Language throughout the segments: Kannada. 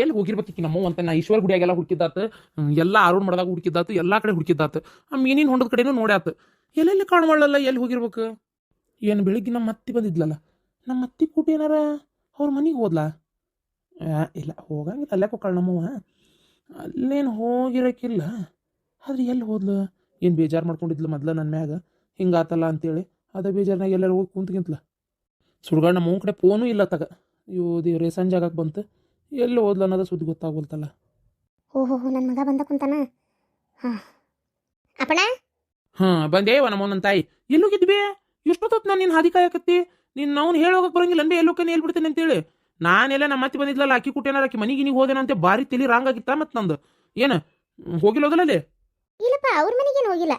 ಎಲ್ಲಿ ಹೋಗಿರ್ಬೇಕಿ ನಮ್ಮ ಅಂತ ನಾ ಈಶ್ವರ ಗುಡಿಯಾಗೆಲ್ಲ ಹುಡುಕಿದ್ದಾತ ಎಲ್ಲ ಅರುಣ್ ಮಾಡಿದಾಗ ಹುಡುಕಿದ್ದಾತ, ಎಲ್ಲ ಕಡೆ ಹುಡುಕಿದ್ದಾತು. ಆ ಮೀನಿನ ಹೊಂಡದ ಕಡೆನೂ ನೋಡ್ಯಾತ. ಎಲ್ಲೆಲ್ಲಿ ಕಾಣವಳ್ಳಲ್ಲ ಎಲ್ಲಿ ಹೋಗಿರ್ಬೇಕು? ಏನು ಬೆಳಿಗ್ಗೆ ನಮ್ಮ ಅತ್ತಿ ಬಂದಿದ್ಲಲ್ಲ, ನಮ್ಮ ಅತ್ತಿ ಕೂಟ ಏನಾರ ಅವ್ರ ಮನೆಗೆ ಹೋದ್ಲ? ಇಲ್ಲ, ಹೋಗಂಗಿಲ್ಲ, ಅಲ್ಲೇ ಕೊಕ್ಕಳ ನಮ್ಮವ್ವ ಅಲ್ಲೇನು ಹೋಗಿರಕ್ಕಿಲ್ಲ ಆದ್ರೆ ಎಲ್ಲಿ ಹೋದ್ಲು? ಏನು ಬೇಜಾರು ಮಾಡ್ಕೊಂಡಿದ್ಲು ಮೊದ್ಲು ನನ್ನ ಮ್ಯಾಗ? ಹಿಂಗಾತಲ್ಲ ಅಂತೇಳಿ. ಅದ ಬೇಜಾರ್ನಾಗ ಎಲ್ಲರೂ ಹೋಗಿ ಕುಂತ್ಗಿಂತ್ಲ ಸುಡ್ಗಾಡ್ ನಮ್ಮ ಕಡೆ ಫೋನೂ ಇಲ್ಲ ತಗ. ಇವು ದೇವ್ರೆ, ಸಂಜೆ ಆಗಕ್ಕೆ ಬಂತು. ಎಲ್ಲಿ ಓದ್ಲ ಅನ್ನೋದು ಸುದ್ದಿ ಗೊತ್ತಾಗೋಲ್ತಲ್ಲ. ಓಹೋ ನನ್ನ ಮಗ ಬಂದ ಕುಂತಾನ? ಹಾಂ. ಅಪ್ಪಣ ಹಾಂ ಬಂದೇವ ನಮ್ಮ ನನ್ನ ತಾಯಿ. ಎಲ್ಲೋಗಿದ್ವಿ ಎಷ್ಟೊತ್ತೊತ್ತು ನಾನು ನಿನ್ನ ಹಾದಿ ಕಾಯಕತ್ತಿ ನಿನ್ನ ಅವ್ನು ಹೇಳೋಗಕ್ಕೆ ಬರಂಗಿಲ್ಲ ಅಂದ್ರೆ ಎಲ್ಲೋಕನೆ ಹೇಳ್ಬಿಡ್ತೇನೆ ಅಂತೇಳಿ. ನಾನೆಲ್ಲ ನಮ್ಮ ಮತ್ತೆ ಬಂದಿದ್ಲಲ್ಲ ಅಕ್ಕಿ ಕುಟ್ಟೇನಾರ ಅಕ್ಕಿ ಮನೆಗೆ ನೀವು ಹೋದೇನಂತೆ ಭಾರಿ ತಲಿ ರಾಂಗ್ ಆಗಿತ್ತ ಮತ್ತೆ ನಂದು? ಏನು ಹೋಗಿಲ್ಲೋದಲ್ಲ ಅಲ್ಲಿ? ಇಲ್ಲಪ್ಪ ಅವ್ರ ಮನೆಗೇನು ಹೋಗಿಲ್ಲ.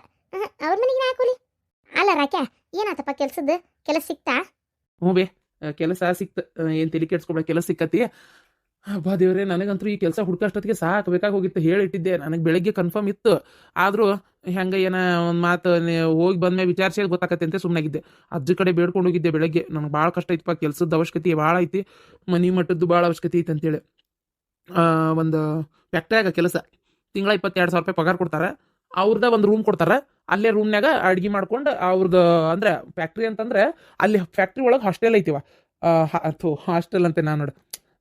ಅವ್ರ ಮನೆಗೆ ನಾ ಹಾಕೋಲಿ ಅಲ್ಲ ರಾಕ್ಯ ಏನಾತಪ್ಪ ಕೆಲಸದ? ಕೆಲಸ ಸಿಕ್ತಾ? ಹ್ಞೂ ಬೇ ಕೆಲಸ ಸಿಕ್ತ ಏನು ತಲೆ ಕೆಡ್ಸ್ಕೊಬೇಡ ಕೆಲಸ ಸಿಕ್ಕತಿ ಬಾ ದೇವ್ರೆ, ನನಗಂತೂ ಈ ಕೆಲಸ ಹುಡ್ಕಷ್ಟೊತ್ತಿಗೆ ಸಾಕು ಬೇಕಾಗೋಗಿತ್ತು ಹೇಳಿಟ್ಟಿದ್ದೆ. ನನಗೆ ಬೆಳಗ್ಗೆ ಕನ್ಫರ್ಮ್ ಇತ್ತು. ಆದರೂ ಹೆಂಗೆ ಏನೋ ಒಂದು ಮಾತು ಹೋಗಿ ಬಂದ್ಮೇಲೆ ವಿಚಾರಿಸಿ ಗೊತ್ತಾಗತ್ತೆ ಅಂತ ಸುಮ್ಮನಾಗಿದ್ದೆ ಅಜ್ಜ ಕಡೆ ಬೇಡ್ಕೊಂಡು ಹೋಗಿದ್ದೆ ಬೆಳಗ್ಗೆ. ನನಗೆ ಭಾಳ ಕಷ್ಟ ಐತಪ್ಪ ಕೆಲಸದ ಅವಶ್ಯಕತೆ ಭಾಳ ಐತಿ. ಮನೆ ಮಟ್ಟದ್ದು ಭಾಳ ಅವಶ್ಯಕತೆ ಐತೆ ಅಂತೇಳಿ. ಒಂದು ಫ್ಯಾಕ್ಟ್ರಿಯಾಗ ಕೆಲಸ. ತಿಂಗಳ ಇಪ್ಪತ್ತೆರಡು ಸಾವಿರ ರೂಪಾಯಿ ಪಗಾರ ಕೊಡ್ತಾರೆ. ಅವ್ರದ ಒಂದು ರೂಮ್ ಕೊಡ್ತಾರೆ. ಅಲ್ಲೇ ರೂಮ್ನಾಗ ಅಡ್ಗೆ ಮಾಡ್ಕೊಂಡು ಅವ್ರದ್ದು ಅಂದ್ರೆ ಫ್ಯಾಕ್ಟ್ರಿ ಅಂತಂದ್ರೆ ಅಲ್ಲಿ ಫ್ಯಾಕ್ಟ್ರಿ ಒಳಗೆ ಹಾಸ್ಟೆಲ್ ಐತಿವ. ಅಥವಾ ಹಾಸ್ಟೆಲ್ ಅಂತೆ ನಾನು ನೋಡಿ.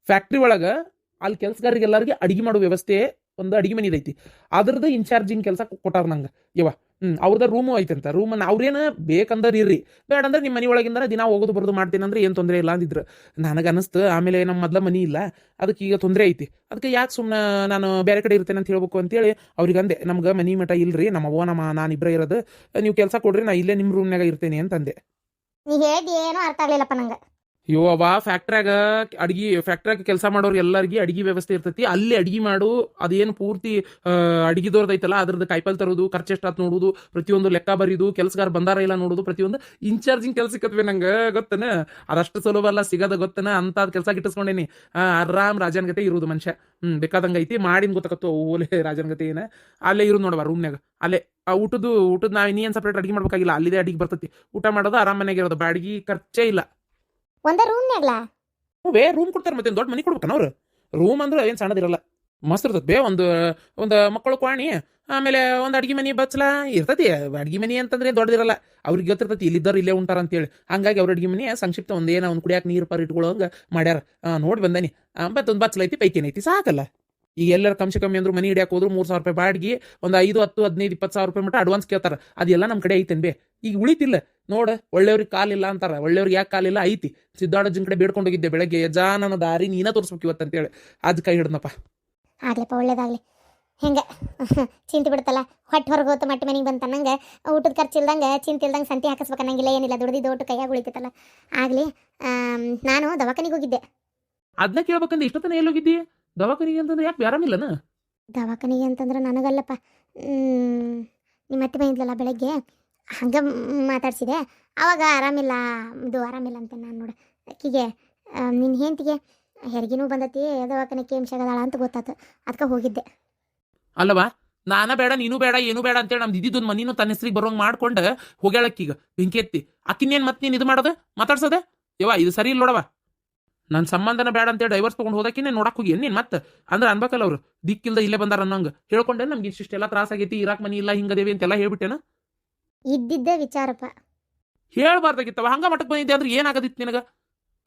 ಫ್ಯಾಕ್ಟ್ರಿ ಒಳಗೆ ಅಲ್ಲಿ ಕೆಲಸಗಾರರಿಗೆ ಎಲ್ಲರಿಗೆ ಅಡಿಗೆ ಮಾಡೋ ವ್ಯವಸ್ಥೆ ಒಂದು ಅಡಿಗೆ ಮನೆ ಐತಿ ಅದ್ರದ್ದು ಇನ್ಚಾರ್ಜಿಂಗ್ ಕೆಲಸ ಕೊಟ್ಟಾರ ನಂಗೆ. ಇವ ಹ್ಞೂ ಅವ್ರದ್ದು ರೂಮು ಅಂತ. ರೂಮನ್ನು ಅವ್ರೇನು ಬೇಕಂದ್ರೆ ಇರ್ರಿ. ಬೇಡಂದ್ರೆ ನಿಮ್ಮ ಮನೆ ಒಳಗಿಂದ ದಿನ ಹೋಗೋದು ಬರೋದು ಮಾಡ್ತೀನಿ ಅಂದ್ರೆ ಏನು ತೊಂದರೆ ಇಲ್ಲ ಅಂದಿದ್ರು. ನನಗೆ ಅನಿಸ್ತು, ಆಮೇಲೆ ನಮ್ಮ ಮೊದಲ ಮನಿ ಇಲ್ಲ. ಅದಕ್ಕೆ ಈಗ ತೊಂದರೆ ಐತಿ. ಅದಕ್ಕೆ ಯಾಕೆ ಸುಮ್ಮನೆ ನಾನು ಬೇರೆ ಕಡೆ ಇರ್ತೇನೆ ಅಂತ ಹೇಳ್ಬೇಕು ಅಂತೇಳಿ ಅವ್ರಿಗೆ ಅಂದೆ. ನಮ್ಗೆ ಮನಿ ಮಠ ಇಲ್ರಿ, ನಮ್ಮ ಅವ್ವ, ನಮ್ಮ ನಾನು ಇಬ್ಬರೇ ಇರೋದು. ನೀವು ಕೆಲಸ ಕೊಡ್ರಿ, ನಾ ಇಲ್ಲೇ ನಿಮ್ಮ ರೂಮ್ನಾಗ ಇರ್ತೇನೆ ಅಂತಂದೆ. ನೀ ಹೇಳಿದ ಏನೂ ಅರ್ಥ ಆಗ್ಲಿಲ್ಲಪ್ಪ ನಂಗೆ. ಯೋ ಅವ ಫ್ಯಾಕ್ಟ್ರ್ಯಾಗ ಅಡ್ಗಿ ಫ್ಯಾಕ್ಟ್ರ್ಯಾಗ ಕೆಲಸ ಮಾಡೋರು ಎಲ್ಲರಿಗೆ ಅಡಿಗೆ ವ್ಯವಸ್ಥೆ ಇರ್ತೈತಿ. ಅಲ್ಲಿ ಅಡಿಗೆ ಮಾಡು, ಅದೇನು ಪೂರ್ತಿ ಅಡಿಗೆದವ್ರದ್ದು ಐತಲ್ಲ ಅದ್ರದ್ದು ಕಾಯಿಪಲ್ ತರೋದು, ಖರ್ಚು ಎಷ್ಟಾತ್ ನೋಡುದು, ಪ್ರತಿಯೊಂದು ಲೆಕ್ಕ ಬರೀದು, ಕೆಲಸಗಾರ ಬಂದಾರ ಇಲ್ಲ ನೋಡುದು, ಪ್ರತಿಯೊಂದು ಇನ್ಚಾರ್ಜಿಂಗ್ ಕೆಲಸ ಸಿಕ್ಕತ್ವೆ ನಂಗೆ, ಗೊತ್ತನ? ಅದಷ್ಟು ಸುಲಭ ಅಲ್ಲ, ಸಿಗದ ಗೊತ್ತನ? ಅಂತ ಕೆಲಸ ಗಿಟ್ಟಿಸ್ಕೊಂಡೇನಿ. ಆರಾಮ್ ರಾಜನ್ ಗತೆ ಇರೋದು ಮನುಷ್ಯ. ಹ್ಮ್, ಬೇಕಾದಂಗ ಐತಿ. ಮಾಡಿನ ಗೊತ್ತಾಗತ್ತು ಓಲೆ ರಾಜನ್ ಗತೆ ಏನ? ಅಲ್ಲೇ ಇರೋದು ನೋಡವ ರೂಮ್ನಾಗ ಅಲ್ಲೇ, ಆ, ಊಟದ್ದು, ಊಟದ ನಾವು ಇನ್ನೇನು ಸಪ್ರೇಟ್ ಅಡಿಗೆ ಮಾಡ್ಬೇಕಾಗಿಲ್ಲ, ಅಲ್ಲಿದೆ ಅಡಿಗೆ ಬರ್ತೈತಿ. ಊಟ ಮಾಡೋದು, ಆರಾಮ್ ಮನೆಗೆ ಇರೋದು. ಬಾಡಿಗೆ ಖರ್ಚೇ ಇಲ್ಲ. ಒಂದೇ ರೂಮ್ನ್ಯಾಗ್ಲಾ ಬೇ ರೂಮ್ ಕೊಡ್ತಾರೆ ಮತ್ತೆ ದೊಡ್ಡ ಮನೆ ಕೊಡ್ಬೇಕನ ಅವ್ರು? ರೂಮ್ ಅಂದ್ರೆ ಏನು ಸಣ್ಣದಿರಲ್ಲ. ಮಸ್ತ್ ಇರ್ತದೆ ಬೇ, ಒಂದು ಒಂದು ಮಕ್ಕಳು ಕ್ವಾಣಿ, ಆಮೇಲೆ ಒಂದು ಅಡ್ಗೆ ಮನೆ ಬಚ್ಚಲ, ಇರ್ತತಿ. ಅಡ್ಗೆ ಮನೆ ಅಂತಂದ್ರೆ ದೊಡ್ಡದಿರಲ್ಲ. ಅವ್ರಿಗೆ ಗೊತ್ತಿರ್ತತಿ, ಇಲ್ಲಿದ್ದವ್ರು ಇಲ್ಲೇ ಉಂಟಾರ ಅಂತೇಳಿ. ಹಂಗಾಗಿ ಅವ್ರ ಅಡ್ಗೆ ಮನೆ ಸಂಕ್ಷಿಪ್ತ ಒಂದೇನ ಒಂದು ಕುಡಿಯಾಕ ನೀರು ಪರ್ ಇಟ್ಕೊಳ್ಳೋಂಗ ಮಾಡ್ಯಾರ. ನೋಡಿ ಬಂದಾನಿ. ಮತ್ತೊಂದು ಬಚ್ಚಲ ಐತಿ ಪೈಕಿನ ಐತಿ? ಸಾಕಲ್ಲ. ಈಗ ಎಲ್ಲರ ಕಮ್ಸೆ ಕಮ್ಮಿ ಅಂದ್ರು ಮನಿ ಹಿಡಿಯಾಕ ಹೋದ್ರು ಮೂರು ಸಾವಿರ ರೂಪಾಯಿ ಬಾಡಿಗೆ, ಒಂದು ಐದು, ಹತ್ತು, ಹದಿನೈದು, ಇಪ್ಪತ್ತು ಸಾವಿರ ರೂಪಾಯಿ ಮಟ್ಟ ಅಡ್ವಾನ್ಸ್ ಕೇಳ್ತಾರೆ. ಅದೆಲ್ಲ ನಮ್ಮ ಕಡೆ ಐತೇನು ಬೇ? ಈಗ ಉಳಿತಿಲ್ಲ. ನೋಡ ಒಳ್ಳೆಯವ್ರಿಗೆ ಕಾಲಿಲ್ಲ ಅಂತಾರ. ಒಳ್ಳೆಯವ್ರಿಗೆ ಯಾಕೆ ಕಾಲಿಲ್ಲ? ಐತಿ. ಸಿದ್ದಾಡಜ್ಜನ ಕಡೆ ಬೇಡ್ಕೊಂಡು ಹೋಗಿದ್ದೆ ಬೆಳಗ್ಗೆ. ಯಜಾನನ ನನ್ನ ದಾರಿ ನೀನ ತೋರಿಸ್ಬೇಕು ಇವತ್ತು ಅಂತೇಳಿ. ಅದ್ ಕೈ ಹಿಡ್ದನಪ್ಪ. ಆಗ್ಲಪ್ಪ ಒಳ್ಳೇದಾಗ್ಲಿ. ಹೆಂಗೆ? ಚಿಂತೆ ಬಿಡ್ತಲ್ಲ. ಹೊಟ್ಟೆ ಹೊರಗೆ ಹೋತು ಮಟ್ಟ ಮನೆಗೆ ಬಂತ ನಂಗೆ. ಊಟದ ಖರ್ಚು ಇಲ್ದಂಗೆ ಚಿಂತೆ ಇಲ್ದಂಗೆ ಸಂತಿ ಹಾಕಿಸ್ಬೇಕು ಅನ್ನಂಗಿಲ್ಲ ಏನಿಲ್ಲ. ದುಡ್ದಿದ್ದು ಊಟ ಕೈಯಾಗ ಉಳಿತೈತಲ್ಲ. ಆಗಲಿ ನಾನು ದವಾಖಾನಿಗೆ ಹೋಗಿದ್ದೆ. ಅದನ್ನ ಕೇಳ್ಬೇಕಂದ್ರೆ ಇಷ್ಟೊತ್ತನ ಎಲ್ಲೋಗಿದ್ದಿ? ದವಾಖಾನಿಗೆ ಅಂತಂದ್ರೆ ಯಾಕೆ ಆರಾಮಿಲ್ಲನ ದವಾಖಾನಿಗೆ ಅಂತಂದ್ರೆ ನನಗಲ್ಲಪ್ಪ. ನಿಮ್ಮ ಅತ್ತೆ ಬಂದಿದ್ಲಲ್ಲ ಬೆಳಗ್ಗೆ? ಹಂಗೆ ಮಾತಾಡ್ಸಿದೆ. ಅವಾಗ ಆರಾಮಿಲ್ಲ, ಇದು ಆರಾಮಿಲ್ಲ ಅಂತ ನಾನು ನೋಡ. ಅಕ್ಕಿಗೆ ನಿನ್ನ ಹೆಂಡತಿಗೆ ಹೆರಿಗೆನೂ ಬಂದತಿ ದವಾಖಾನೆ ಕೇಮ್ಸಾಗದಾಳ ಅಂತ ಗೊತ್ತಾತು. ಅದಕ್ಕೆ ಹೋಗಿದ್ದೆ. ಅಲ್ಲವಾ, ನಾನ ಬೇಡ, ನೀನು ಬೇಡ, ಏನು ಬೇಡ ಅಂತೇಳಿ ನಮ್ದು ಇದ್ದಿದ್ದು ಮನಿನೂ ತನ್ನ ಹೆಸ್ರಿಗೆ ಬರೋಂಗ್ ಮಾಡ್ಕೊಂಡು ಹೋಗ್ಯಾಳಕ್ಕೀಗ. ಬೆಂಕಿ ಎತ್ತಿ ಅಕ್ಕಿನೇನು ಮತ್ತೆ ನೀನು ಇದು ಮಾಡೋದು? ಮಾತಾಡ್ಸೋದೆ? ಯವ್ವ, ಇದು ಸರಿ ಇಲ್ಲ ನೋಡವ ನನ್ನ ಸಂಬಂಧನ ಬೇಡ ಅಂತೇಳಿ ಡೈವರ್ಸ್ ತೊಗೊಂಡು ಹೋದಕ್ಕಿನೇ ನೋಡಕ್ಕೆ ಹೋಗಿ. ನೀನು ಮತ್ತೆ ಅಂದ್ರೆ ಅನ್ಬೇಕಲ್ಲ ಅವರು. ದಿಕ್ಕಿಲ್ದ ಇಲ್ಲೇ ಬಂದಾರ ಅನ್ನೋಂಗೆ. ಹೇಳ್ಕೊಂಡೆ ನಮ್ಗೆ ಇಷ್ಟಿಷ್ಟೆಲ್ಲ ತ್ರಾಸ ಆಗೈತಿ ಇರಾಕ್ ಮನಿ ಇಲ್ಲ ಹಿಂಗದೇವಿ ಅಂತೆಲ್ಲ ಹೇಳ್ಬಿಟ್ಟೆನ? ಇದ್ದಿದ್ದೇ ವಿಚಾರಪ್ಪ. ಹೇಳ್ಬಾರ್ದಾಗಿತ್ತವ ಹಂಗ ಮಠಕ್ಕೆ ಬಂದಿದ್ದೆ ಅಂದ್ರೆ ಏನಾಗದಿತ್ತು ನಿನಗ?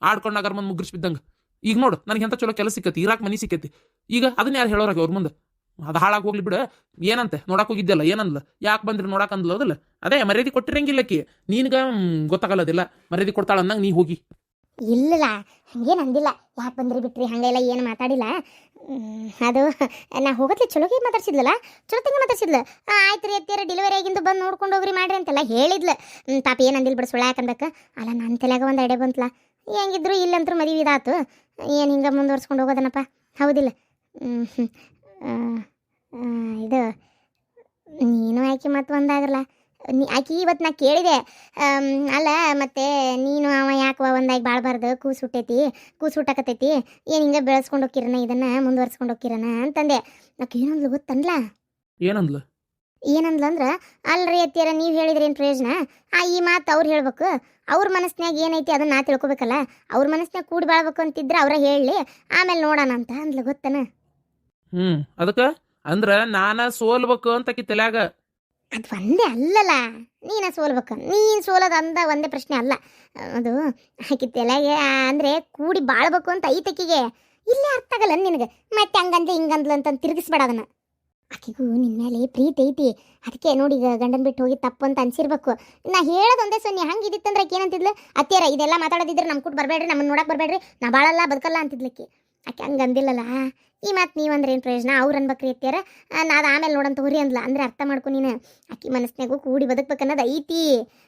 ಆಡ್ಕೊಂಡಾಗ ಮುಂದೆ ಮುಗ್ರಿಸ್ ಬಿದ್ದಂಗ ಈಗ ನೋಡು ನನಗೆ ಎಂತ ಚಲೋ ಕೆಲಸ ಸಿಕ್ಕತಿ ಇರಾಕ್ ಮನಿ ಸಿಕ್ಕತಿ. ಈಗ ಅದನ್ನ ಯಾರು ಹೇಳೋರಾಗ ಅವ್ರ ಮುಂದೆ? ಅದು ಹಾಳಾಗಿ ಹೋಗ್ಲಿ ಬಿಡು. ಏನಂತೆ? ನೋಡಕ್ ಹೋಗಿದ್ದಲ್ಲ ಏನಂದ್ಲ? ಯಾಕೆ ಬಂದ್ರಿ ನೋಡಕ್ ಅಂದ್ಲ ಅದಲ್ಲ ಅದೇ ಮರ್ಯಾದೆ ಕೊಟ್ಟಿರಂಗಿಲ್ಲಕ್ಕಿ ನಿನ್ಗ ಗೊತ್ತಾಗಲ್ಲ ಗೊತ್ತಾಗಲ್ಲದಿಲ್ಲ. ಮರ್ಯಾದೆ ಕೊಡ್ತಾಳ ಅಂದಂಗ ನೀ ಹೋಗಿ. ಇಲ್ಲ ಹಂಗೇನು ಅಂದಿಲ್ಲ. ಯಾಕೆ ಬಂದ್ರಿ ಬಿಟ್ರಿ? ಹಂಗೆಲ್ಲ ಏನು ಮಾತಾಡಿಲ್ಲ. ಅದು, ನಾ ಹೋಗತ್ಲೆ ಚಲೋಗಿ ಮಾತಾಡ್ಸಿದ್ಲಲ್ಲ? ಚಲೋ ತಂಗ ಮಾತಾಡ್ಸಿದ್ಲು. ಆಯ್ತು ರೀ ಅತ್ತಿಯರ ಡೆಲಿವರಿ ಆಗಿಂದು ಬಂದು ನೋಡ್ಕೊಂಡು ಹೋಗ್ರಿ ಮಾಡ್ರಿ ಅಂತೆಲ್ಲ ಹೇಳಿದ್ಲು. ಪಾಪ ಏನು ಅಂದಿಲ್ಲ ಬಿಡು ಸುಳ್ಳ ಅಲ್ಲ ನನ್ನ ತಲೆಗ ಒಂದು ಎಡೆ ಬಂತಲ್ಲ ಹೆಂಗಿದ್ರು ಇಲ್ಲಂತರೂ ಮದುವೆ ಇದಾತು. ಏನು ಹಿಂಗೆ ಮುಂದುವರ್ಸ್ಕೊಂಡು ಹೋಗೋದನಪ್ಪ? ಹೌದಿಲ್ಲ. ಇದು, ನೀನು ಆಯ್ಕೆ ಮತ್ತೆ ಒಂದಾಗಲ್ಲ. ನೀ ಆಕಿ ಇವತ್ತು ನಾ ಕೇಳಿದೆ ಅಲ್ಲ ಮತ್ತೆ ನೀನು ಅವ ಯಾಕವ ಒಂದಾಗಿ ಬಾಳ್ಬಾರ್ದು ಕೂಸು ಹುಟ್ಟೈತಿ ಕೂಸು ಹುಟ್ಟಾಕತೈತಿ ಏನು ಹಿಂಗೆ ಬೆಳೆಸ್ಕೊಂಡು ಹೋಗಿರನ ಇದನ್ನು ಮುಂದುವರ್ಸ್ಕೊಂಡು ಹೋಗಿರನ ಅಂತಂದೆ. ನಾಕೆ ಏನಂದ್ಲು ಗೊತ್ತನ್ಲ? ಏನಂದ್ಲು? ಏನಂದ್ಲಂದ್ರೆ ಅಲ್ರಿ ಅತ್ತಿಯರ ನೀವು ಹೇಳಿದ್ರೇನು ಪ್ರಯೋಜನ? ಆ ಈ ಮಾತು ಅವ್ರು ಹೇಳ್ಬೇಕು. ಅವ್ರ ಮನಸ್ನ್ಯಾಗ ಏನೈತಿ ಅದನ್ನ ನಾ ತಿಳ್ಕೊಬೇಕಲ್ಲ ಅವ್ರ ಮನಸ್ನ್ಯಾಗ ಕೂಡಿ ಬಾಳ್ಬೇಕು ಅಂತಿದ್ರೆ ಅವ್ರ ಹೇಳಿ ಆಮೇಲೆ ನೋಡೋಣ ಅಂತ ಅಂದ್ಲು ಗೊತ್ತನ? ಹ್ಞೂ ಅದಕ್ಕೆ? ಅಂದ್ರೆ ನಾನು ಸೋಲ್ಬೇಕು ಅಂತ ತಲ್ಯಾಗ ಅದು ಒಂದೇ ಅಲ್ಲಲ್ಲ. ನೀನ ಸೋಲ್ಬೇಕು. ನೀನು ಸೋಲೋದು ಅಂದ ಒಂದೇ ಪ್ರಶ್ನೆ ಅಲ್ಲ. ಅದು ಆಕಿ ತಲೆಗೆ ಅಂದರೆ ಕೂಡಿ ಬಾಳ್ಬೇಕು ಅಂತ ಐತಕ್ಕಿಗೆ. ಇಲ್ಲೇ ಅರ್ಥ ಆಗಲ್ಲ ನಿನಗೆ. ಮತ್ತೆ ಹಂಗಂದ್ಲು, ಹಿಂಗಂದ್ಲು ಅಂತ ತಿರುಗಿಸ್ಬೇಡ ಅದನ್ನ. ಆಕೆಗೂ ನಿನ್ನ ಮೇಲೆ ಪ್ರೀತಿ ಐತಿ. ಅದಕ್ಕೆ ನೋಡಿ ಈಗ ಗಂಡನ ಬಿಟ್ಟು ಹೋಗಿ ತಪ್ಪು ಅಂತ ಅನ್ಸಿರ್ಬೇಕು. ನಾ ಹೇಳೋದೊಂದೇ ಸೊನ್ನೆ. ಹಂಗೆ ಇದಿತ್ತಂದ್ರೆ ಏನಂತಿದ್ಲು? ಅತ್ತೆಯರ, ಇದೆಲ್ಲ ಮಾತಾಡೋದಿದ್ರೆ ನಮ್ಮ ಕೂಟ್ ಬರಬೇಡ್ರಿ ನಮ್ಮನ್ನ ನೋಡಕ್ ಬರಬೇಡ್ರಿ. ನಾ ಬಾಳಲ್ಲ, ಬದುಕಲ್ಲ ಅಂತಿದ್ಲಕ್ಕಿ ಆಕೆ ಹಂಗೆ ಅಂದಿಲ್ಲಲ್ಲ? ಈ ಮಾತು ನೀವಂದ್ರೆ ಏನು ಪ್ರಯೋಜನ? ಅವ್ರು ಅನ್ಬೇಕ್ರಿ ಅತ್ತೆಯರ ನಾದು ಆಮೇಲೆ ನೋಡಂತ ಹೊರಿ ಅಂದ್ಲ. ಅಂದ್ರೆ ಅರ್ಥ ಮಾಡ್ಕೊ ನೀನು. ಆಕಿ ಮನಸ್ನಾಗೂ ಕೂಡಿ ಬದುಕ್ಬೇಕನ್ನೋದು ಐತಿ.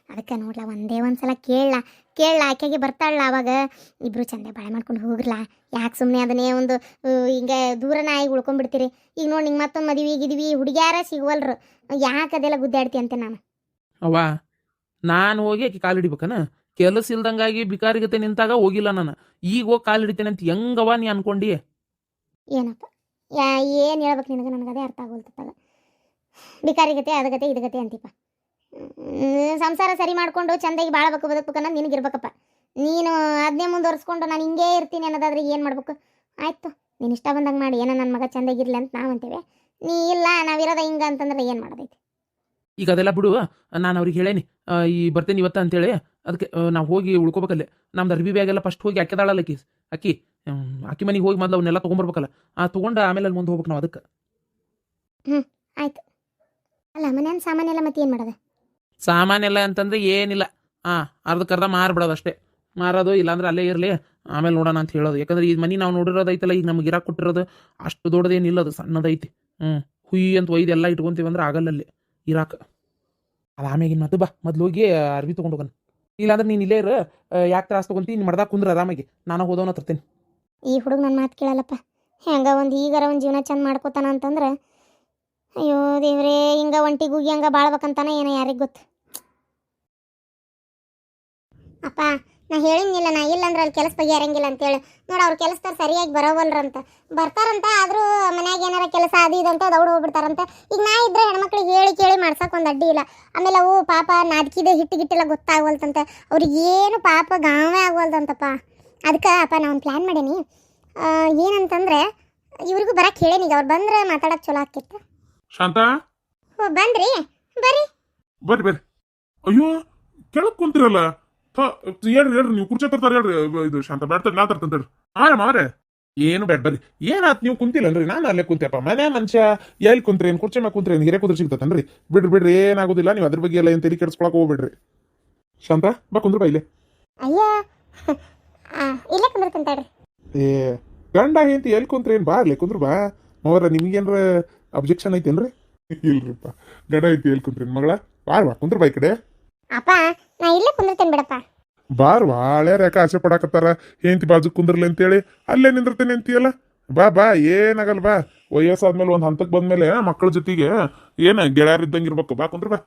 ಅದಕ್ಕೆ ನೋಡ್ಲ, ಒಂದೇ ಒಂದ್ಸಲ ಕೇಳಲ. ಕೇಳಲ, ಆಕೆಗೆ ಬರ್ತಾಳ ಅವಾಗ. ಇಬ್ರು ಚಂದ ಬಾಳೆ ಮಾಡ್ಕೊಂಡು ಹೋಗ್ರಲ್ಲ ಯಾಕೆ ಸುಮ್ಮನೆ ಅದನ್ನೇ ಒಂದು ಹಿಂಗೆ ದೂರನ ದೂರ ನಾಯಿ ಉಳ್ಕೊಂಡ್ಬಿಡ್ತೀರಿ ಈಗ ನೋಡಿ ನಿಂಗೆ ಮತ್ತೊಂದು ಮದುವೆ ಗಿದ್ವಿ ಹುಡುಗ್ಯಾರ ಸಿಗುವಲ್ರು. ಯಾಕೆ ಅದೆಲ್ಲ ಗುದ್ದಾಡ್ತಿ ಅಂತ ನಾನು? ಅವ್ವ, ನಾನು ಹೋಗಿ ಆಕೆ ಕಾಲು ಹಿಡಿಬೇಕನ? ಕೆಲಸ ಇಲ್ದಂಗಾಗಿ ಬಿಕಾರಿಗತೆ ನಿಂತಾಗ ಹೋಗಿಲ್ಲ ನಾನು. ಈಗ ಹೋಗಿ ಕಾಲು ಹಿಡಿತೇನೆ ಅಂತ ಹೆಂಗವ ನೀ ಅನ್ಕೊಂಡಿ? ಏನಪ್ಪ? ಯಾ ಏನು ಹೇಳ್ಬೇಕು ನಿನಗೆ? ನನಗೆ ಅದೇ ಅರ್ಥ ಆಗೋಲ್ತಪ್ಪ ಬಿಕಾರಿಗತೆ ಅದಗತೆ ಇದಗತೆ ಅಂತಿಪ್ಪ ಸಂಸಾರ ಸರಿ ಮಾಡ್ಕೊಂಡು ಚಂದಾಗಿ ಬಾಳ್ಬೇಕು ಬದುಕ್ಬೇಕು ಅನ್ನೋದು ನಿನಗಿರ್ಬೇಕಪ್ಪ. ನೀನು ಅದನ್ನೇ ಮುಂದುವರ್ಸ್ಕೊಂಡು ನಾನು ಹಿಂಗೇ ಇರ್ತೀನಿ ಅನ್ನೋದಾದ್ರೆ ಏನು ಮಾಡ್ಬೇಕು? ಆಯ್ತು ನೀನು ಇಷ್ಟ ಬಂದಂಗೆ ಮಾಡಿ. ಏನೋ ನನ್ನ ಮಗ ಚಂದಾಗಿರ್ಲಿ ಅಂತ ನಾವು ಅಂತೇವೆ. ನೀ ಇಲ್ಲ ನಾವಿರೋದ ಹಿಂಗ ಅಂತಂದ್ರೆ ಏನು ಮಾಡೋದೈತಿ? ಈಗ ಅದೆಲ್ಲ ಬಿಡು ನಾನು ಅವ್ರಿಗೆ ಹೇಳೇನಿ. ಈ ಬರ್ತೇನೆ ಇವತ್ತ ಅಂತೇಳಿ. ಅದಕ್ಕೆ ನಾವು ಹೋಗಿ ಉಳ್ಕೊಬೇಕಲ್ಲೇ. ನಮ್ದು ಅರ್ಬಿ ಬ್ಯಾಗೆಲ್ಲ ಫಸ್ಟ್ ಹೋಗಿ ಅಕ್ಕಿದಾಳಲ್ಲ ಆಕಿ. ಅಕ್ಕಿ ಅಕ್ಕಿ ಮನೆಗೆ ಹೋಗಿ ಮೊದಲು ಅವನ್ನೆಲ್ಲ ತೊಗೊಂಬರ್ಬೇಕಲ್ಲ. ಆ ತೊಗೊಂಡು ಆಮೇಲೆ ಅಲ್ಲಿ ಮುಂದೆ ಹೋಗ್ಬೇಕು ನಾವು ಅದಕ್ಕೆ. ಆಯ್ತು. ಅಲ್ಲ ಮನೆಯನ್ನ ಸಾಮಾನೆಲ್ಲ ಮತ್ತೆ ಏನು ಮಾಡೋದು? ಸಾಮಾನೆಲ್ಲ ಅಂತಂದ್ರೆ ಏನಿಲ್ಲ. ಹಾಂ ಅರ್ಧಕ್ಕರ್ಧ ಮಾರ್ಬಿಡೋದು ಅಷ್ಟೇ. ಮಾರೋದು ಇಲ್ಲಾಂದ್ರೆ ಅಲ್ಲೇ ಇರಲಿ. ಆಮೇಲೆ ನೋಡೋಣ ಅಂತ ಹೇಳೋದು. ಯಾಕಂದ್ರೆ ಈ ಮನೆ ನಾವು ನೋಡಿರೋದೈತಲ್ಲ ಈಗ ನಮ್ಗೆ ಇರಾಕ್ ಕೊಟ್ಟಿರೋದು ಅಷ್ಟು ದೊಡ್ಡದೇನಿಲ್ಲ ಅದು ಸಣ್ಣದೈತಿ ಹ್ಞೂ ಹುಯ್ ಅಂತ ಒಯ್ದು ಎಲ್ಲ ಇಟ್ಕೊಂತೀವಿ ಅಂದ್ರೆ ಆಗಲ್ಲ ಅಲ್ಲಿ ಇರಾಕ ಅದು ಆಮೇಲೆ ಮತ್ತೆ ಬಾ ಮೊದ್ಲು ಹೋಗಿ ಅರ್ಬಿ ತೊಗೊಂಡು ಹೋಗೋಣ. ಇಲ್ಲಾಂದ್ರೆ ನೀನು ಇಲ್ಲೇ ಇರು. ಯಾಕೆ ತ್ರಾಸ ತಗೊಂತಿ ನೀನು ಮಾಡ್ದಾಗ ಕುಂದ್ರ ಆರಾಮಾಗಿ. ನಾನು ಹೋದವನ ತರ್ತೇನೆ ಈ ಹುಡುಗ ನನ್ನ ಮಾತು ಕೇಳಲ್ಲಪ್ಪ. ಹೆಂಗ ಒಂದು ಈಗಾರ ಒಂದು ಜೀವನ ಚಂದ ಮಾಡ್ಕೋತಾನ ಅಂತಂದ್ರೆ, ಅಯ್ಯೋ ದೇವ್ರೇ, ಹಿಂಗ ಒಂಟಿ ಗುಗಿ ಹಂಗ ಬಾಳ್ಬೇಕಂತಾನ ಏನೋ ಯಾರಿಗೆ ಗೊತ್ತು. ಅಪ್ಪ ನಾ ಹೇಳಿನಿಲ್ಲ ನಾ ಇಲ್ಲಂದ್ರೆ ಅಲ್ಲಿ ಕೆಲಸ ಬಗೆಹರಂಗಿಲ್ಲ ಅಂತೇಳಿ. ನೋಡಿ ಅವ್ರ ಕೆಲಸದವ್ರು ಸರಿಯಾಗಿ ಬರೋವಲ್ರಂತ. ಬರ್ತಾರಂತ ಆದರೂ ಮನ್ಯಾಗ ಏನಾರ ಕೆಲಸ ಅದು ಇದು ಅಂತ ದೌಡ್ ಹೋಗ್ಬಿಡ್ತಾರಂತ. ಈಗ ನಾ ಇದ್ರೆ ಹೆಣ್ಮಕ್ಳಿಗೆ ಹೇಳಿ ಕೇಳಿ ಮಾಡ್ಸಕ್ಕೆ ಒಂದು ಅಡ್ಡಿ ಇಲ್ಲ. ಆಮೇಲೆ ಅವು ಪಾಪ ನಾದ್ಕಿದೆ ಹಿಟ್ಟು ಗಿಟ್ಟೆಲ್ಲ ಗೊತ್ತಾಗವಲ್ತಂತೆ ಅವ್ರಿಗೆ ಏನು ಪಾಪ ಗಾವೇ ಆಗವಲ್ದಂತಪ್ಪ ಅದಕ್ಕೆ ಅಪ್ಪ ನಾ ಒಂದು ಪ್ಲ್ಯಾನ್ ಮಾಡೀನಿ. ಏನಂತಂದ್ರೆ ಇವ್ರಿಗೂ ಬರಕ್ಕೆ ಹೇಳೇನಿ ಈಗ. ಅವ್ರು ಬಂದ್ರೆ ಮಾತಾಡಕ್ಕೆ ಚಲೋ ಆಕಿತ್ತು ಶಾಂತ? ಓ ಬಂದ್ರಿ? ಬರ್ರಿ. ಬರ್ರಿ ಬರ್ರಿ. ಅಯ್ಯೋ ಕೆಳಕ್ ಕುಂತಿರಲ್ಲ ಹೇಳ್ರಿ ಹೇಳ್ರಿ ನೀವು ಕುರ್ಚೆ ತರ್ತಾರ ಹೇಳ್ರಿ ಇದು ಶಾಂತ ಬ್ಯಾಡ್ತಾರೆ ನಾ ತರ್ತಂತ ಆರ ಮಾರೆ ಏನು ಬೇಡ ಬರ್ರಿ. ಏನಾತ್ ನೀವು ಕುಂತಿಲ್ಲನ್ರಿ? ನಾನು ಅಲ್ಲೇ ಕುಂತೆಪ್ಪ ಮನೆ ಮನುಷ್ಯ ಎಲ್ಲಿ ಕುಂತ್ರಿ ಏನು ಕುರ್ಚಿ ಮ್ಯಾಗ ಕುಂತ್ರಿ ಏನು ಹಿರೇ ಕುದ್ರ ಸಿಗ್ತತನ್ರಿ? ಬಿಡ್ರಿ ಬಿಡ್ರಿ ಏನಾಗೋದಿಲ್ಲ ನೀವು ಅದ್ರ ಬಗ್ಗೆ ಎಲ್ಲ ಏನು ತಲೆ ಕೆಡ್ಸ್ಕೊಳಕ್ ಹೋಗ್ಬಿಡ್ರಿ. ಶಾಂತ ಬಾ ಕುಂದ್ರ ಬಾ ಇಲ್ಲೇ. ಅಯ್ಯ ಇಲ್ಲೇ ಏ ಗಂಡ ಹೆಂಡತಿ ಎಲ್ಲಿ ಕುಂತ್ರಿ ಏನು ಬಾ ಅಲ್ಲೇ ಕುಂದ್ರ ಬಾ. ಮವರ ನಿಮ್ಗೇನ್ರ ಅಬ್ಜೆಕ್ಷನ್ ಐತೇನ್ರಿ? ಇಲ್ರಿಪ್ಪ. ಗಂಡ ಐತಿ ಎಲ್ಲಿ ಕುಂತ್ರಿ ಮಗಳ? ಬಾ ಬಾ ಕುಂದ್ರ ಬಾ ಈ ಕಡೆ. ಅಪ್ಪ ನಾ ಇಲ್ಲೇ ಕುಂದಿರ್ತೇನೆ ಬಿಡಪ್ಪ. ಬಾರ್ ಹಳ್ಯಾರ ಯಾಕೆ ಆಸೆ ಪಡಾಕತ್ತಾರ. ಹೆಂಡತಿ ಬಾಜು ಕುಂದ್ರಲಿ ಅಂತೇಳಿ ಅಲ್ಲೇ ನಿಂದಿರ್ತೇನೆ ಅಂತೀಯಲ್ಲ? ಬಾ ಬಾ ಏನಾಗಲ್ಲ ಬಾ. ವಯಸ್ಸಾದ್ಮೇಲೆ ಒಂದು ಹಂತಕ್ಕೆ ಬಂದ್ಮೇಲೆ ಮಕ್ಕಳ ಜೊತೆಗೆ ಏನ ಗೆಳೆಯರಿದ್ದಂಗೆ ಇರ್ಬೇಕು. ಬಾ ಕುಂದ್ರ ಬಾ.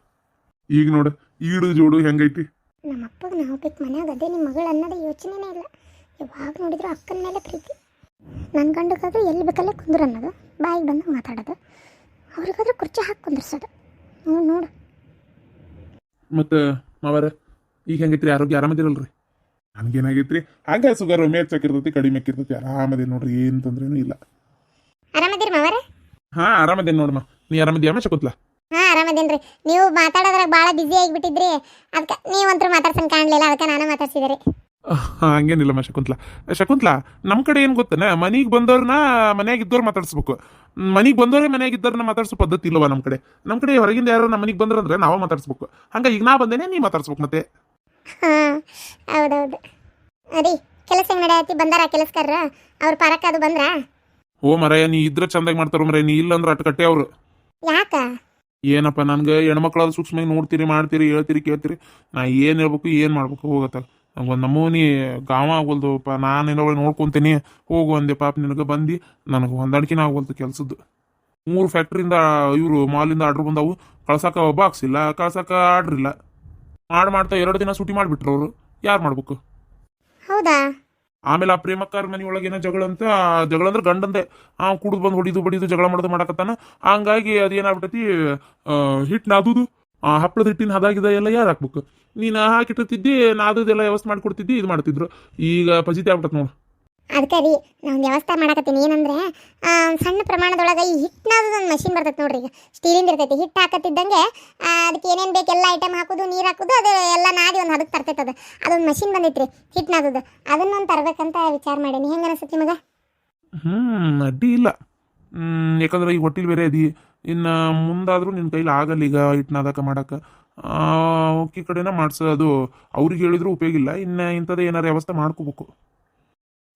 ಈಗ ನೋಡು ಈಡು ಜೋಡು ಹೆಂಗೈತಿ? ನಮ್ಮ ಅಪ್ಪಗೆ ನಾವು ಬೇಕು ಮನ್ಯಾಗ ಅದೇ ನಿಮ್ಮ ಮಗಳು ಅನ್ನೋದು ಯೋಚನೆನೇ ಇಲ್ಲ. ಯಾವಾಗ ನೋಡಿದ್ರು ಅಕ್ಕನ ಮೇಲೆ ಪ್ರೀತಿ. ನನ್ನ ಗಂಡಗಾದ್ರೂ ಎಲ್ಲಿ ಬೇಕಲ್ಲೇ ಕುಂದ್ರ ಅನ್ನೋದು. ಬಾಯಿಗೆ ಬಂದು ಮಾತಾಡೋದು. ಅವ್ರಿಗಾದ್ರೂ ಕುರ್ಚಿ ಹಾಕಿ ಕುಂದಿರ್ಸೋದು. ನೋಡು ನೋಡು. ಮತ್ತು ಮಾವರ ಈಗ ಹೆಂಗೈತ್ರಿ? ಆರೋಗ್ಯ ಆರಾಮದಿರಲ್ರಿ ನನಗೇನಾಗೈತ್ರಿ? ಹಂಗ ಸುಗರ್ ಒಮ್ಮೆ ಹೆಚ್ಚಾಕಿರ್ತೈತಿ ಕಡಿಮೆ ಆಕಿರ್ತೈತಿ ಆರಾಮದೇ ನೋಡ್ರಿ ಏನ್ ತೊಂದ್ರೆನೂ ಇಲ್ಲ. ಆರಾಮದಿರಿ ಮಾವರ? ಹಾ ಆರಾಮದೇನ್ ನೋಡಮ್ಮ ನೀ ಆರಾಮದಿಯಮ್ಮ ಶಕುಂತ್ಲ ಹಾ ಆರಾಮದೇನ್ರಿ. ನೀವು ಮಾತಾಡೋದ್ರಾಗ ಭಾಳ ಬಿಸಿ ಆಗಿಬಿಟ್ಟಿದ್ರಿ. ಅದಕ್ಕೆ ನೀವಂತರೂ ಮಾತಾಡ್ಸಂಗೆ ಕಾಣಲಿಲ್ಲ ಅದಕ್ಕೆ ನಾನು ಮಾತಾಡ್ಸಿದೆ ರೀ. ಹಂಗೇನಿಲ್ಲಮ್ಮ ಶಕುಂತಲ. ಶಕುಂತಲ ನಮ್ಮ ಕಡೆ ಏನು ಗೊತ್ತನ? ಮನಿಗೆ ಬಂದವ್ರನ್ನ ಮನೆಯಾಗ ಇದ್ದವ್ರು ಮಾತಾಡ್ಸ್ಬೇಕು. ಮನಿಗೆ ಬಂದವ್ರೆ ಮನ್ಯಾಗ ಇದ್ದವ್ರನ್ನ ಮಾತಾಡ್ಸೋ ಪದ್ಧತಿ ಇಲ್ಲವ ನಮ್ಮ ಕಡೆ? ನಮ್ಮ ಕಡೆ ಹೊರಗಿಂದ ಯಾರು ನಮ್ಮ ಮನೆಗೆ ಬಂದ್ರೆ ಅಂದ್ರೆ ನಾವು ಮಾತಾಡ್ಸ್ಬೇಕು. ಹಂಗ ಈಗ ನಾ ಬಂದೇನೆ ನೀ ಮಾತಾಡ್ಸ್ಬೇಕು ಮತ್ತೆ. ಹೌದೌದು. ಕೆಲಸ ಹೆಂಗೆ ಬಂದಾರ ಕೆಲಸಕಾರ ಅವ್ರ ಪರಕ್ಕೆ ಅದು ಬಂದ್ರಾ? ಓ ಮರಯ್ಯ ನೀ ಇದ್ರ ಚಂದಾಗಿ ಮಾಡ್ತಾರ ಮರಯ್ಯ ನೀ ಇಲ್ಲ ಅಂದ್ರೆ ಅಟ್ಕಟ್ಟೆ ಅವರು. ಯಾಕ? ಏನಪ್ಪ ನನ್ಗೆ ಹೆಣ್ಮಕ್ಳಾದ ಸೂಕ್ಷ್ಮ ನೋಡ್ತೀರಿ ಮಾಡ್ತೀರಿ ಹೇಳ್ತೀರಿ ಕೇಳ್ತೀರಿ. ನಾ ಏನು ಹೇಳ್ಬೇಕು ಏನು ಮಾಡ್ಬೇಕು ಹೋಗತ್ತ. ಒಂದು ನಮೂನಿ ಗಾವ ಆಗೋಲ್ದುಪ್ಪ ಇನ್ನೊಬ್ಬಳು ನೋಡ್ಕೊತೀನಿ ಹೋಗು ಅಂದೆ ಪಾಪ ನಿನಗೆ ಬಂದು ನನಗೆ ಹೊಂದಾಣಿಕೆನೇ ಆಗೋಲ್ತು ಕೆಲಸದ್ದು. ಮೂರು ಫ್ಯಾಕ್ಟ್ರಿಯಿಂದ ಇವರು ಮಾಲಿಂದ ಆರ್ಡ್ರ್ ಬಂದವು ಕಳ್ಸಕ್ಕೆ ಬಾಕ್ಸ್ ಇಲ್ಲ ಕಳ್ಸಕ್ಕೆ ಆರ್ಡ್ರ್ ಇಲ್ಲ. ಮಾಡಿ ಮಾಡ್ತಾ ಎರಡು ದಿನ ಸೂಟಿ ಮಾಡಿಬಿಟ್ರು ಅವರು. ಯಾರು ಮಾಡ್ಬೇಕು? ಹೌದಾ? ಆಮೇಲೆ ಆ ಪ್ರೇಮಕ್ಕಾರ ಮನೆಯೊಳಗೆ ಏನೋ ಜಗಳ ಅಂತ ಜಗಳ ಅಂದ್ರೆ ಗಂಡಂದೆ. ಆ ಕುಡಿದು ಬಂದು ಹೊಡಿದು ಬಡಿದು ಜಗಳ ಮಾಡೋದು ಮಾಡಕತ್ತಾನ. ಹಂಗಾಗಿ ಅದೇನಾಗ್ಬಿಟ್ಟೈತಿ ಹಿಟ್ಟು ನಾದುದು ಆ ಹಪ್ಪಳದ ಹಿಟ್ಟಿನ ಹದಾಗಿದ ಎಲ್ಲ ಯಾರು ಹಾಕ್ಬೇಕು? ನೀನು ಹಾಕಿಟ್ಟಿರ್ತಿದ್ದಿ ನಾದದೆಲ್ಲ ವ್ಯವಸ್ಥೆ ಮಾಡ್ಕೊಡ್ತಿದ್ದಿ ಇದು ಮಾಡ್ತಿದ್ರು. ಈಗ ಪಜಿತಿ ಆಗ್ಬಿಟ್ಟತ್ ನೋಡು. ಅದಕ್ಕೆ ರೀ ನಾನು ವ್ಯವಸ್ಥೆ ಮಾಡಕತ್ತೀನಿ. ಏನಂದ್ರೆ ಸಣ್ಣ ಪ್ರಮಾಣದೊಳಗೆ ಈ ಹಿಟ್ಟನಾದ ಒಂದು ಮಷಿನ್ ಬರ್ತೈತೆ ನೋಡ್ರಿ ಈಗ. ಸ್ಟೀಲಿಂದ ಇರ್ತೈತಿ. ಹಿಟ್ಟು ಹಾಕತ್ತಿದ್ದಂಗೆ ಅದಕ್ಕೆ ಏನೇನು ಬೇಕು ಎಲ್ಲ ಐಟಮ್ ಹಾಕೋದು ನೀರು ಹಾಕೋದು ಅದು ಎಲ್ಲ ನಾದಿ ಒಂದು ಹದಕ್ಕೆ ತರ್ತೈತೆ ಅದು. ಅದೊಂದು ಮಷಿನ್ ಬಂದೈತ್ರಿ ಹಿಟ್ಟಿನಾದದು ಅದನ್ನೊಂದು ತರಬೇಕಂತ ವಿಚಾರ ಮಾಡೀನಿ. ಹೆಂಗೆ ಅನಿಸುತ್ತೆ ನಿಮಗೆ? ಹ್ಞೂ ಅಡ್ಡಿ ಇಲ್ಲ. ಯಾಕಂದ್ರೆ ಈಗ ಹೊಟ್ಟಿಲ್ ಬೇರೆ ಅದಿ. ಇನ್ನು ಮುಂದಾದರೂ ನಿನ್ನ ಕೈಲಿ ಆಗಲ್ಲ ಈಗ ಹಿಟ್ನಾದಕ ಮಾಡೋಕೆ. ಓಕೆ ಕಡೆನ ಅದು ಅವ್ರಿಗೆ ಹೇಳಿದ್ರು ಉಪಯೋಗ ಇಲ್ಲ. ಇನ್ನು ಇಂಥದ್ದು ಏನಾರು ವ್ಯವಸ್ಥೆ ಮಾಡ್ಕೋಬೇಕು.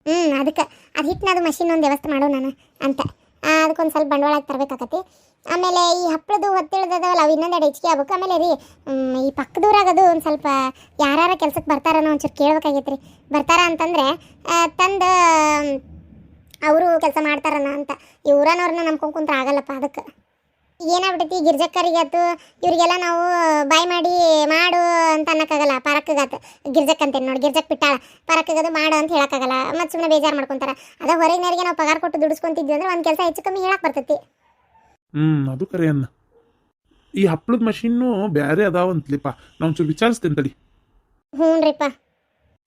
ಹ್ಞೂ ಅದಕ್ಕೆ. ಅದು ಹಿಟ್ಟಿನದು ಮಷಿನ್ ಒಂದು ವ್ಯವಸ್ಥೆ ಮಾಡೋ ನಾನು ಅಂತ. ಅದಕ್ಕೊಂದು ಸ್ವಲ್ಪ ಬಂಡವಾಳ ತರಬೇಕಾಗತ್ತೆ ಆಮೇಲೆ ಈ ಹಪ್ಪಳದು ಹೊತ್ತಿಳ್ದದವಲ್ಲ, ಅವು ಇನ್ನೊಂದೆರಡು ಹೆಚ್ಚಿಗೆ ಆಗ್ಬೇಕು. ಆಮೇಲೆ ರೀ ಈ ಪಕ್ಕದೂರಾಗ ಅದು ಒಂದು ಸ್ವಲ್ಪ ಯಾರ್ಯಾರ ಕೆಲ್ಸಕ್ಕೆ ಬರ್ತಾರನೋ ಒಂಚೂರು ಕೇಳ್ಬೇಕಾಗೈತೆ ರೀ ಬರ್ತಾರ ಅಂತಂದ್ರೆ ತಂದು ಅವರು ಕೆಲಸ ಮಾಡ್ತಾರನ ಅಂತ. ಈ ಊರನವ್ರನ್ನ ನಂಬ್ಕೊಂಡು ಕುಂತ್ರ ಆಗಲ್ಲಪ್ಪ ಅದಕ್ಕೆ. ಏನಾಗ್ಬಿಟ್ಟೈತಿ ಗಿರ್ಜಕ್ಕರಿಗೆ ಆತು ಇವರಿಗೆಲ್ಲ ನಾವು ಬಾಯ್ ಮಾಡಿ ಮಾಡು ಅಂತ ಅನ್ನಕ್ಕಾಗಲ್ಲ ಪರಕ್ಕಗಾತು ಗಿರ್ಜಕ್ ಅಂತೇನು ನೋಡಿ ಗಿರ್ಜಕ್ ಬಿಟ್ಟಾಳ ಪರಕ್ಕಗದು ಮಾಡು ಅಂತ ಹೇಳಕ್ಕಾಗಲ್ಲ ಮತ್ತು ಸುಮ್ಮನೆ ಬೇಜಾರು ಮಾಡ್ಕೊಂತಾರ. ಅದ ಹೊರಗಿನವರಿಗೆ ನಾವು ಪಗಾರ ಕೊಟ್ಟು ದುಡಿಸ್ಕೊಂತಿದ್ವಿ ಅಂದ್ರೆ ಒಂದು ಕೆಲಸ ಹೆಚ್ಚು ಕಮ್ಮಿ ಹೇಳಕ್ಕೆ ಬರ್ತೈತಿ. ಹ್ಞೂ ಅದು ಕರೆ ಅನ್ನ ಈ ಹಪ್ಪಳದ ಮಷೀನು ಬೇರೆ ಅದಾವಂತಲಿಪ್ಪ. ನಾವು ಚೂರು ವಿಚಾರಿಸ್ತೇನೆ ತಡಿ. ಹ್ಞೂನ್ರಿಪ್ಪ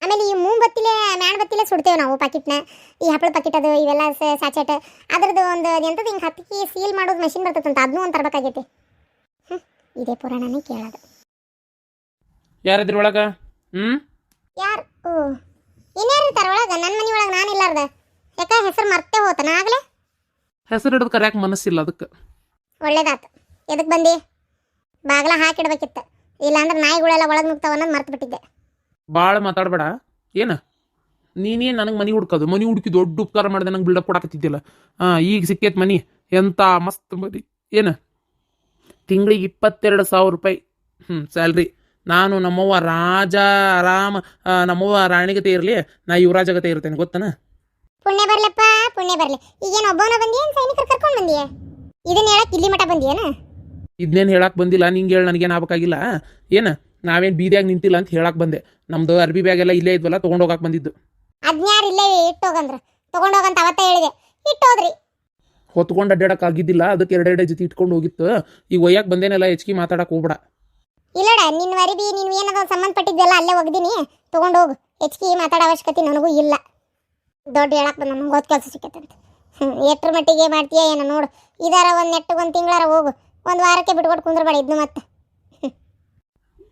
ಆಮೇಲೆ ಈ ಮೂಂಬತ್ತಿಲೆ ಮ್ಯಾಣ್ ಬತ್ತಿಲೆ ಸುಡ್ತೇವೆ ನಾವು ಪಾಕಿಟ್ನ ಈ ಹಪ್ಪಳ ಪಾಕಿಟ್ ಅದು ಇವೆಲ್ಲ ಸ್ಯಾಚೆಟ್ ಅದ್ರದ್ದು ಒಂದು ಎಂಥದ್ದು ಹಿಂಗೆ ಹತ್ತಿ ಸೀಲ್ ಮಾಡೋದು ಮಷಿನ್ ಬರ್ತದಂತ ಅದನ್ನೂ ಒಂದು ತರಬೇಕಾಗೈತಿ. ಹ್ಞೂ ಇದೇ ಪುರಾಣನೇ ಕೇಳೋದು. ಯಾರದ್ರ ಒಳಗ? ಹ್ಞೂ ಯಾರು? ಓ ಇನ್ಯಾರು ಇರ್ತಾರ ಒಳಗೆ? ನನ್ನ ಮನೆ ಒಳಗೆ ನಾನು ಇಲ್ಲಾರ್ದ? ಯಾಕ ಹೆಸರು ಮರ್ತೇ ಹೋತನ ಆಗಲೇ ಹೆಸರು ಹಿಡಿದು ಮನಸ್ಸು ಮನಸ್ಸಿಲ್ಲ ಅದಕ್ಕೆ ಒಳ್ಳೇದಾತು. ಎದಕ್ಕೆ ಬಂದಿ? ಬಾಗ್ಲ ಹಾಕಿಡ್ಬೇಕಿತ್ತು. ಇಲ್ಲಾಂದ್ರೆ ನಾಯಿಗಳೆಲ್ಲ ಒಳಗೆ ನುಗ್ತಾವ ಅನ್ನೋದು ಮರ್ತು ಬಿಟ್ಟಿದ್ದೆ. ಭಾಳ ಮಾತಾಡಬೇಡ. ಏನು? ನೀನೇ ನನಗೆ ಮನೆ ಹುಡ್ಕೋದು? ಮನೆ ಹುಡುಕಿ ದೊಡ್ಡ ಉಪಕಾರ ಮಾಡಿದೆ ನಂಗೆ ಬಿಲ್ಡಪ್ ಕೊಡಕತ್ತಿದ್ದಿಲ್ಲ. ಹಾಂ ಈಗ ಸಿಕ್ಕೈತೆ ಮನೆ. ಎಂಥ ಮಸ್ತ್ ಮನಿ ಏನು? ತಿಂಗಳಿಗೆ ಇಪ್ಪತ್ತೆರಡು ಸಾವಿರ ರೂಪಾಯಿ. ಹ್ಞೂ ಸ್ಯಾಲ್ರಿ ನಾನು ನಮ್ಮವ್ವ ರಾಜ ರಾಮ ನಮ್ಮವ್ವ ರಾಣಿಗತೆ ಇರಲಿ ನಾ ಯುವರಾಜಗತೆ ಇರ್ತೇನೆ ಗೊತ್ತನ? ಪುಣ್ಯ ಬರ್ಲಪ್ಪ ಪುಣ್ಯ ಬರ್ಲಿ. ಈಗೇನು ಒಬ್ಬನ ಬಂದಿ ಏನು ಸೈನಿಕರು ಕರ್ಕೊಂಡು ಬಂದಿಯ? ಇದನ್ನ ಹೇಳಕ್ ಇಲ್ಲಿ ಮಠ ಬಂದಿಯೇನ? ಇದನ್ನೇನು ಹೇಳಕ್ ಬಂದಿಲ್ಲ ನಿಂಗೆ ಹೇಳಿ ನನಗೇನು ಆಗಬೇಕಾಗಿಲ್ಲ. ಏನು? ನಾವೇನು ಬೀದಿಯಾಗಿ ನಿಂತಿಲ್ಲ ಅಂತ ಹೇಳಕ್ ಬಂದೆ. ನಮ್ದು ಅರ್ಬಿ ಬ್ಯಾಗ್ ಎಲ್ಲ ಇಲ್ಲೇ ಇದ್ವಲ್ಲ ತೊಗೊಂಡು ಹೋಗಕ್ಕೆ ಬಂದಿದ್ದು. ಅದ್ನ್ಯಾರು ಇಲ್ಲೇ ಇಟ್ಟೋಗಂದ್ರ ತಗೊಂಡೋಗಂತ ಅವತ್ತೇ ಹೇಳಿದೆ. ಇಟ್ಟೋದ್ರಿ ಹೊತ್ಕೊಂಡು ಅಡ್ಡಾಡಕ್ ಆಗಿದ್ದಿಲ್ಲ ಅದಕ್ಕೆ ಎರಡೆರಡೆ ಜೊತೆ ಇಟ್ಕೊಂಡು ಹೋಗಿತ್ತು. ಈಗ ಒಯ್ಯಕ್ಕೆ ಬಂದೇನೆಲ್ಲ ಹೆಚ್ಚಿಗೆ ಮಾತಾಡಕ್ ಹೋಗ್ಬೇಡ. ಇಲ್ಲಡ ನಿನ್ನ ಅರಿಬಿ ನೀನು ಏನದ ಸಂಬಂಧಪಟ್ಟಿದ್ದೆಲ್ಲ ಅಲ್ಲೇ ಒಗ್ದೀನಿ. ತಗೊಂಡು ಹೋಗು. ಹೆಚ್ಚಿಗೆ ಮಾತಾಡೋ ಅವಶ್ಯಕತೆ ನನಗೂ ಇಲ್ಲ. ದೊಡ್ಡ ಹೇಳಕ್ ಬಂದ ನಮ್ಗೆ ಕೆಲಸ ಸಿಕ್ಕತ್ತಂತ ಹ್ಞೂ ಎಷ್ಟ್ರ ಮಟ್ಟಿಗೆ ಮಾಡ್ತೀಯ ಏನೋ ನೋಡು. ಇದಾರ ಒಂದು ನೆಟ್ಟಿಗೆ ಒಂದು ತಿಂಗಳಾರ ಹೋಗು. ಒಂದು ವಾರಕ್ಕೆ ಬಿಟ್ಕೊಟ್ಟು ಕುಂದ್ರಬೇಡ ಇದನ್ನು ಮತ್ತೆ.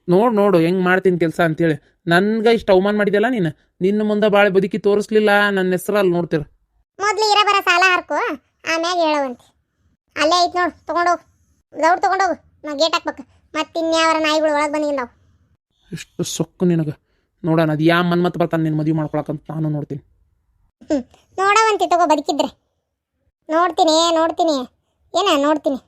ನೋಡು ನೋಡು ಹೆಂಗೆ ಮಾಡ್ತೀನಿ ಕೆಲಸ ಅಂತೇಳಿ. ನನ್ಗೆ ಇಷ್ಟು ಅವಮಾನ ಮಾಡಿದ್ಯಲ್ಲ ನೀನು? ನಿನ್ನ ಮುಂದೆ ಭಾಳ ಬದುಕಿ ತೋರಿಸ್ಲಿಲ್ಲ ನನ್ನ ಹೆಸರಲ್ಲಿ ನೋಡ್ತೀರ. ಮೊದ್ಲು ಇರ ಬರ ಸಾಲ ಹರ್ಕು ಆಮ್ಯಾಗ ಹೇಳುವಂತೆ. ಅಲ್ಲೇ ಐತೆ ನೋಡು ತಗೊಂಡೋಗು ದೌಡ್ ತಗೊಂಡೋಗು ನಾ ಗೇಟ್ ಹಾಕ್ಬೇಕು. ಮತ್ತೆ ಇನ್ಯಾವರ ನಾಯಿಗಳು ಒಳಗೆ ಬಂದಿದ್ದಾವೆ ಎಷ್ಟು ಸೊಕ್ಕು ನಿನಗೆ. ನೋಡೋಣ ಅದು ಯಾ ಮನ್ಮತ್ ಬರ್ತಾನೆ ನಿನ್ನ ಮದುವೆ ಮಾಡ್ಕೊಳಕಂತ ನಾನು ನೋಡ್ತೀನಿ. ನೋಡವಂತಿ ತಗೋ ಬದುಕಿದ್ರೆ. ನೋಡ್ತೀನಿ ನೋಡ್ತೀನಿ. ಏನ ನೋಡ್ತೀನಿ.